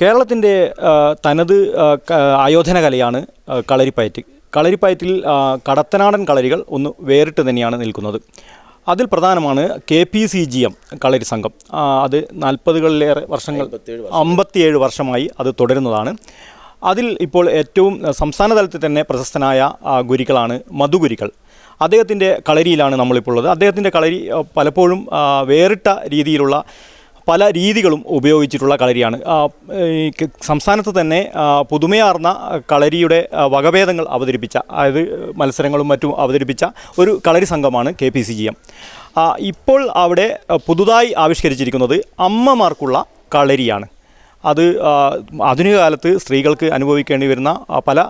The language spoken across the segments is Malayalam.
കേരളത്തിന്റെ തനത് ആയോധന കലയാണ് കളരിപ്പയറ്റ്. കളരിപ്പയറ്റിൽ കടത്തനാടൻ കളരികൾ ഒന്ന് വേറിട്ട് തന്നെയാണ് നിൽക്കുന്നത്. അതിൽ പ്രധാനമാണ് K P C G M Kalari Sangham. അത് നാൽപ്പതുകളിലേറെ വർഷങ്ങൾ അമ്പത്തിയേഴ് വർഷമായി അത് തുടരുന്നതാണ്. അതിൽ ഇപ്പോൾ ഏറ്റവും സംസ്ഥാന തലത്തിൽ തന്നെ പ്രശസ്തനായ ഗുരികളാണ് ഗുരുക്കളാണ് മധുഗുരുക്കൾ അദ്ദേഹത്തിന്റെ കളരിയിലാണ് നമ്മളിപ്പോൾ ഉള്ളത്. അദ്ദേഹത്തിന്റെ കളരി പലപ്പോഴും വേറിട്ട രീതിയിലുള്ള പല രീതികളും ഉപയോഗിച്ചിട്ടുള്ള കളരിയാണ്. സംസ്ഥാനത്ത് തന്നെ പുതുമയാർന്ന കളരിയുടെ വകഭേദങ്ങൾ അവതരിപ്പിച്ച അതായത് മത്സരങ്ങളും മറ്റും അവതരിപ്പിച്ച ഒരു കളരി സംഘമാണ് K P C G M. ഇപ്പോൾ അവിടെ പുതുതായി ആവിഷ്കരിച്ചിരിക്കുന്നത് അമ്മമാർക്കുള്ള കളരിയാണ്. അത് ആധുനിക കാലത്ത് സ്ത്രീകൾക്ക് അനുഭവിക്കേണ്ടി വരുന്ന പല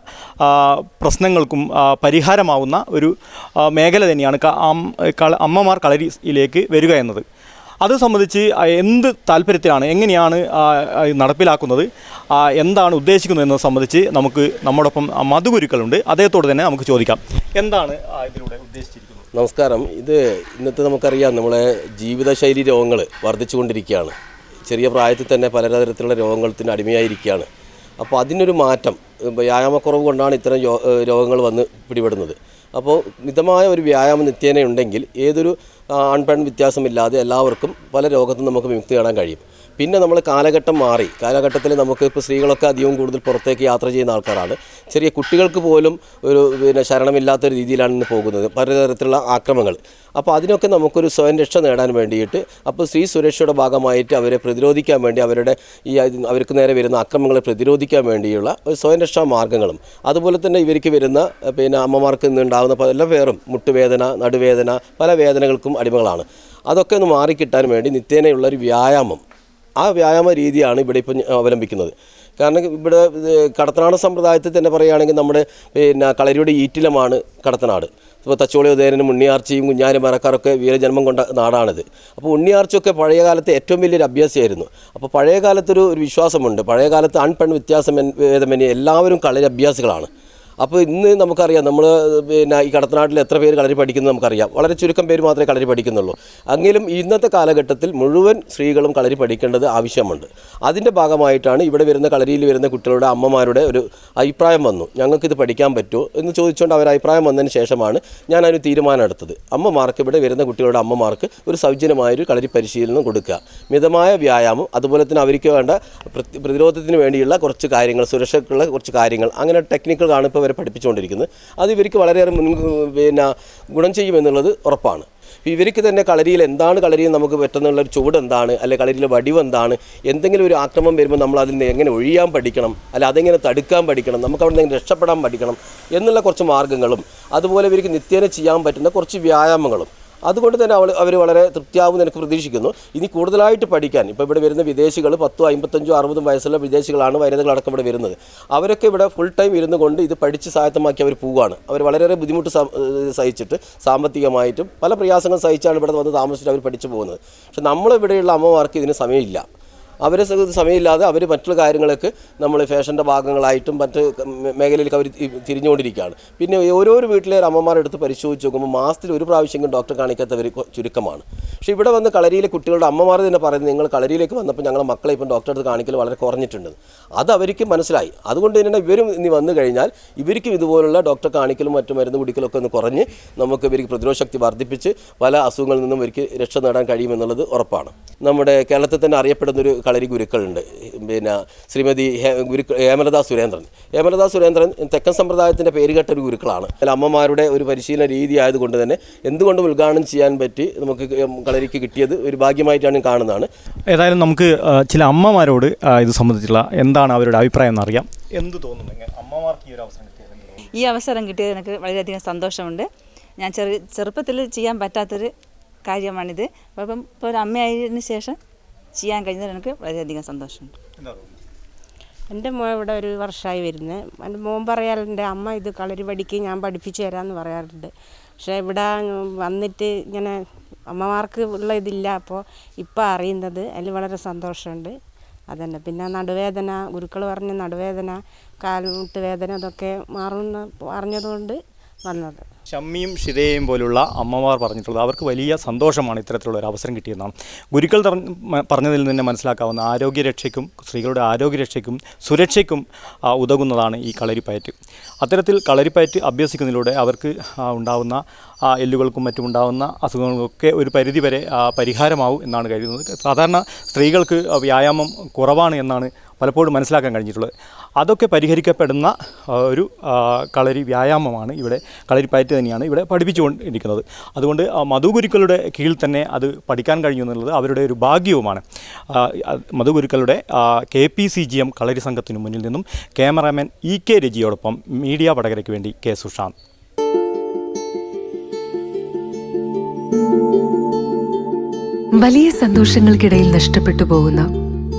പ്രശ്നങ്ങൾക്കും പരിഹാരമാവുന്ന ഒരു മേഖല തന്നെയാണ് അമ്മമാർ കളരിയിലേക്ക് വരിക എന്നത്. അത് സംബന്ധിച്ച് എന്ത് താല്പര്യത്തിലാണ് എങ്ങനെയാണ് നടപ്പിലാക്കുന്നത് എന്താണ് ഉദ്ദേശിക്കുന്നത് എന്നത് സംബന്ധിച്ച് നമുക്ക് നമ്മോടൊപ്പം മധുഗുരുക്കളുണ്ട്. അദ്ദേഹത്തോട് തന്നെ നമുക്ക് ചോദിക്കാം. എന്താണ് ഇതിലൂടെ ഉദ്ദേശിച്ചിരിക്കുന്നത്? നമസ്കാരം. ഇത് ഇന്നത്തെ നമുക്കറിയാം നമ്മളെ ജീവിതശൈലി രോഗങ്ങൾ വർദ്ധിച്ചുകൊണ്ടിരിക്കുകയാണ്. ചെറിയ പ്രായത്തിൽ തന്നെ പലതരത്തിലുള്ള രോഗത്തിന് അടിമയായിരിക്കുകയാണ്. അപ്പോൾ അതിനൊരു മാറ്റം. വ്യായാമക്കുറവ് കൊണ്ടാണ് ഇത്തരം രോഗങ്ങൾ വന്ന് പിടിപെടുന്നത്. അപ്പോൾ മിതമായ ഒരു വ്യായാമം നിത്യേന ഉണ്ടെങ്കിൽ ഏതൊരു ആൺപെൺ ആൺ വ്യത്യാസമില്ലാതെ എല്ലാവർക്കും പല രോഗത്തും നമുക്ക് വിമുക്തി നേടാൻ കഴിയും. പിന്നെ നമ്മൾ കാലഘട്ടം മാറി. കാലഘട്ടത്തിൽ നമുക്ക് ഇപ്പോൾ സ്ത്രീകളൊക്കെ അധികവും കൂടുതൽ പുറത്തേക്ക് യാത്ര ചെയ്യുന്ന ആൾക്കാരാണ്. ചെറിയ കുട്ടികൾക്ക് പോലും ഒരു പിന്നെ ശരണമില്ലാത്ത ഒരു രീതിയിലാണ് ഇന്ന് പോകുന്നത്. പലതരത്തിലുള്ള ആക്രമങ്ങൾ. അപ്പോൾ അതിനൊക്കെ നമുക്കൊരു സ്വയം രക്ഷ നേടാൻ വേണ്ടിയിട്ട് അപ്പോൾ സ്ത്രീ സുരക്ഷയുടെ ഭാഗമായിട്ട് അവരെ പ്രതിരോധിക്കാൻ വേണ്ടി അവരുടെ ഈ അവർക്ക് നേരെ വരുന്ന ആക്രമണങ്ങളെ പ്രതിരോധിക്കാൻ വേണ്ടിയുള്ള ഒരു സ്വയം രക്ഷാ മാർഗങ്ങളും അതുപോലെ തന്നെ ഇവർക്ക് വരുന്ന പിന്നെ അമ്മമാർക്ക് ഇന്ന് ഉണ്ടാകുന്ന പല പേരും മുട്ടുവേദന നടുവേദന പല വേദനകൾക്കും അടിമകളാണ്. അതൊക്കെ ഒന്ന് മാറിക്കിട്ടാൻ വേണ്ടി നിത്യേനയുള്ളൊരു വ്യായാമം. ആ വ്യായാമ രീതിയാണ് ഇവിടെ ഇപ്പം അവലംബിക്കുന്നത്. കാരണം ഇവിടെ കടത്തനാട് സമ്പ്രദായത്തിൽ തന്നെ പറയുകയാണെങ്കിൽ നമ്മുടെ പിന്നെ കളരിയുടെ ഈറ്റിലമാണ് കടത്തനാട്. ഇപ്പോൾ തച്ചോളി ഉദയനും ഉണ്ണിയാർച്ചയും കുഞ്ഞാനും മരക്കാരൊക്കെ വീരജന്മം കൊണ്ട നാടാണിത്. അപ്പോൾ ഉണ്ണിയാർച്ചയൊക്കെ പഴയ കാലത്തെ ഏറ്റവും വലിയൊരു അഭ്യാസമായിരുന്നു അപ്പോൾ പഴയ കാലത്തൊരു ഒരു വിശ്വാസമുണ്ട്. പഴയ കാലത്ത് ആൺ പെൺ വ്യത്യാസം എല്ലാവരും കളരി അഭ്യാസികളാണ്. അപ്പോൾ ഇന്ന് നമുക്കറിയാം നമ്മൾ പിന്നെ ഈ കടത്തനാട്ടിൽ എത്ര പേര് കളരി പഠിക്കുന്നത് നമുക്കറിയാം. വളരെ ചുരുക്കം പേര് മാത്രമേ കളരി പഠിക്കുന്നുള്ളൂ. എങ്കിലും ഇന്നത്തെ കാലഘട്ടത്തിൽ മുഴുവൻ സ്ത്രീകളും കളരി പഠിക്കേണ്ടത് ആവശ്യമുണ്ട്. അതിന്റെ ഭാഗമായിട്ടാണ് ഇവിടെ വരുന്ന കളരിയിൽ വരുന്ന കുട്ടികളുടെ അമ്മമാരുടെ ഒരു അഭിപ്രായം വന്നു. ഞങ്ങൾക്കിത് പഠിക്കാൻ പറ്റുമോ എന്ന് ചോദിച്ചുകൊണ്ട് അവർ അഭിപ്രായം വന്നതിന് ശേഷമാണ് ഞാൻ അതിന് തീരുമാനം എടുത്തത്. അമ്മമാർക്ക് ഇവിടെ വരുന്ന കുട്ടികളുടെ അമ്മമാർക്ക് ഒരു സൗജന്യമായൊരു കളരി പരിശീലനം കൊടുക്കുക. മിതമായ വ്യായാമം അതുപോലെ തന്നെ അവർക്ക് വേണ്ട പ്രതിരോധത്തിന് വേണ്ടിയുള്ള കുറച്ച് കാര്യങ്ങൾ സുരക്ഷയ്ക്കുള്ള കുറച്ച് കാര്യങ്ങൾ അങ്ങനെ ടെക്നിക്കുകളാണ് ഇപ്പോൾ ഇവരെ പഠിപ്പിച്ചുകൊണ്ടിരിക്കുന്നത്. അത് ഇവർക്ക് വളരെയേറെ മുൻ പിന്നെ ഗുണം ചെയ്യുമെന്നുള്ളത് ഉറപ്പാണ്. ഇവർക്ക് തന്നെ കളരിയിൽ എന്താണ് കളരിയിൽ നമുക്ക് പറ്റുന്നുള്ള ഒരു ചുവട് എന്താണ്? അല്ലെ കളരിയിലെ വടിവ് എന്താണ്? എന്തെങ്കിലും ഒരു ആക്രമം വരുമ്പോൾ നമ്മൾ അതിൽ എങ്ങനെ ഒഴിയാൻ പഠിക്കണം? അല്ല അതെങ്ങനെ തടുക്കാൻ പഠിക്കണം? നമുക്ക് അവിടെ നിന്ന് രക്ഷപ്പെടാൻ പഠിക്കണം? എന്നുള്ള കുറച്ച് മാർഗങ്ങളും അതുപോലെ ഇവർക്ക് നിത്യേന ചെയ്യാൻ പറ്റുന്ന കുറച്ച് വ്യായാമങ്ങളും അതുകൊണ്ട് തന്നെ അവൾ അവർ വളരെ തൃപ്തിയാവും എനിക്ക് പ്രതീക്ഷിക്കുന്നു. ഇനി കൂടുതലായിട്ട് പഠിക്കാൻ ഇപ്പോൾ ഇവിടെ വരുന്ന വിദേശികൾ പത്തും അമ്പത്തഞ്ചോ അറുപതും വയസ്സുള്ള വിദേശികളാണ് വനിതകളടക്കം ഇവിടെ വരുന്നത്. അവരൊക്കെ ഇവിടെ ഫുൾ ടൈം ഇരുന്നു കൊണ്ട് ഇത് പഠിച്ച് സ്വായത്തമാക്കി അവർ പോവുകയാണ് അവർ വളരെയേറെ ബുദ്ധിമുട്ട് സഹിച്ചിട്ട് സാമ്പത്തികമായിട്ടും പല പ്രയാസങ്ങൾ സഹിച്ചാണ് ഇവിടെ വന്ന് താമസിച്ചിട്ട് അവർ പഠിച്ചു പോകുന്നത്. പക്ഷെ നമ്മളിവിടെയുള്ള അമ്മമാർക്ക് ഇതിന് സമയമില്ല. അവരെ സമയമില്ലാതെ അവർ മറ്റുള്ള കാര്യങ്ങളൊക്കെ നമ്മൾ ഫാഷന്റെ ഭാഗങ്ങളായിട്ടും മറ്റ് മേഖലയിലേക്ക് അവർ തിരിഞ്ഞുകൊണ്ടിരിക്കുകയാണ്. പിന്നെ ഓരോരോ വീട്ടിലെ അമ്മമാരെടുത്ത് അമ്മമാരുടെ പരിശോധിച്ച് നോക്കുമ്പോൾ മാസത്തിൽ ഒരു പ്രാവശ്യമെങ്കിലും ഡോക്ടർ കാണിക്കാത്തവർ ചുരുക്കമാണ്. പക്ഷേ ഇവിടെ വന്ന് കളരിയിലെ കുട്ടികളുടെ അമ്മമാർ തന്നെ പറയുന്നത് നിങ്ങൾ കളരിയിലേക്ക് വന്നപ്പോൾ ഞങ്ങളുടെ മക്കളെ ഇപ്പം ഡോക്ടറെ അടുത്ത് കാണിക്കൽ വളരെ കുറഞ്ഞിട്ടുണ്ട്. അത് അവർക്ക് മനസ്സിലായി. അതുകൊണ്ട് തന്നെ ഇവരും ഇനി വന്നു കഴിഞ്ഞാൽ ഇവർക്കും ഇതുപോലുള്ള ഡോക്ടറെ കാണിക്കലും മറ്റു മരുന്ന് കുടിക്കലൊക്കെ ഒന്ന് കുറഞ്ഞ് നമുക്ക് ഇവർക്ക് പ്രതിരോധ ശക്തി വർദ്ധിപ്പിച്ച് പല അസുഖങ്ങളിൽ നിന്നും ഇവർക്ക് രക്ഷ നേടാൻ കഴിയുമെന്നുള്ളത് ഉറപ്പാണ്. നമ്മുടെ കേരളത്തിൽ തന്നെ അറിയപ്പെടുന്ന ഒരു കളരി ഗുരുക്കളുണ്ട്. പിന്നെ ശ്രീമതി ഹേ- ഗുരുക്കൾ ഹേമലത സുരേന്ദ്രൻ. ഹേമലത സുരേന്ദ്രൻ തെക്കൻ സമ്പ്രദായത്തിന്റെ പേരുകെട്ട ഒരു ഗുരുക്കളാണ്. അല്ല അമ്മമാരുടെ ഒരു പരിശീലന രീതി ആയതുകൊണ്ട് തന്നെ എന്തുകൊണ്ടും ഉദ്ഘാടനം ചെയ്യാൻ പറ്റി നമുക്ക് കളരിക്ക് കിട്ടിയത് ഒരു ഭാഗ്യമായിട്ടാണ് കാണുന്നതാണ്. ഏതായാലും നമുക്ക് ചില അമ്മമാരോട് ഇത് സംബന്ധിച്ചുള്ള എന്താണ് അവരുടെ അഭിപ്രായം എന്നറിയാം. എന്ത് തോന്നുന്നു അമ്മമാർക്ക് ഈ ഒരു അവസരം കിട്ടിയത് ഈ അവസരം കിട്ടിയത് എനിക്ക് വളരെയധികം സന്തോഷമുണ്ട്. ഞാൻ ചെറു ചെറുപ്പത്തിൽ ചെയ്യാൻ പറ്റാത്തൊരു കാര്യമാണിത്. അപ്പം ഇപ്പോൾ ഒരു അമ്മയായതിനു ശേഷം ചെയ്യാൻ കഴിഞ്ഞതിൽ എനിക്ക് വളരെയധികം സന്തോഷമുണ്ട്? എന്റെ മോൻ ഇവിടെ ഒരു വർഷമായി വരുന്നത് എന്റെ മോൻ പറയാറുണ്ട് അമ്മ ഇത് കളരി പഠിക്ക് ഞാൻ പഠിപ്പിച്ചു തരാമെന്ന് പറയാറുണ്ട്. പക്ഷേ ഇവിടെ വന്നിട്ട് ഇങ്ങനെ അമ്മമാർക്ക് ഉള്ള ഇതില്ല. അപ്പോൾ ഇപ്പം അറിയുന്നത് അതിൽ വളരെ സന്തോഷമുണ്ട്. അതന്നെ. പിന്നെ നടുവേദന ഗുരുക്കൾ പറഞ്ഞ നടുവേദന കാൽമുട്ട് വേദന അതൊക്കെ മാറുമെന്ന് അറിഞ്ഞതുകൊണ്ട് വന്നത്. ഷമ്മിയും ഷിതയും പോലുള്ള അമ്മമാർ പറഞ്ഞിട്ടുള്ളത് അവർക്ക് വലിയ സന്തോഷമാണ് ഇത്തരത്തിലുള്ള ഒരു അവസരം കിട്ടിയെന്നാണ്. ഗുരുക്കൾ പറഞ്ഞതിൽ നിന്ന് മനസ്സിലാക്കാവുന്ന ആരോഗ്യരക്ഷയ്ക്കും സ്ത്രീകളുടെ ആരോഗ്യരക്ഷയ്ക്കും സുരക്ഷയ്ക്കും ഉതകുന്നതാണ് ഈ കളരിപ്പയറ്റ്. അത്തരത്തിൽ കളരിപ്പയറ്റ് അഭ്യസിക്കുന്നതിലൂടെ അവർക്ക് ആ, എല്ലുകൾക്കും മറ്റും ഉണ്ടാകുന്ന അസുഖങ്ങൾക്കൊക്കെ ഒരു പരിധിവരെ പരിഹാരമാവും എന്നാണ് കരുതുന്നത്. സാധാരണ സ്ത്രീകൾക്ക് വ്യായാമം കുറവാണ് എന്നാണ് പലപ്പോഴും മനസ്സിലാക്കാൻ കഴിഞ്ഞിട്ടുള്ളത്. അതൊക്കെ പരിഹരിക്കപ്പെടുന്ന ഒരു കളരി വ്യായാമമാണ് ഇവിടെ കളരിപ്പയറ്റ് തന്നെയാണ് ഇവിടെ പഠിപ്പിച്ചുകൊണ്ടിരിക്കുന്നത്. അതുകൊണ്ട് മധുഗുരുക്കളുടെ കീഴിൽ തന്നെ അത് പഠിക്കാൻ കഴിഞ്ഞു എന്നുള്ളത് അവരുടെ ഒരു ഭാഗ്യവുമാണ്. മധുഗുരുക്കളുടെ K P C G M Kalari സംഘത്തിനു മുന്നിൽ നിന്നും ക്യാമറാമാൻ ഇ കെ രജിയോടൊപ്പം മീഡിയ വടകരയ്ക്ക് വേണ്ടി കെ സുഷാന്ത് വലിയ സന്തോഷങ്ങൾക്കിടയിൽ നഷ്ടപ്പെട്ടു പോകുന്ന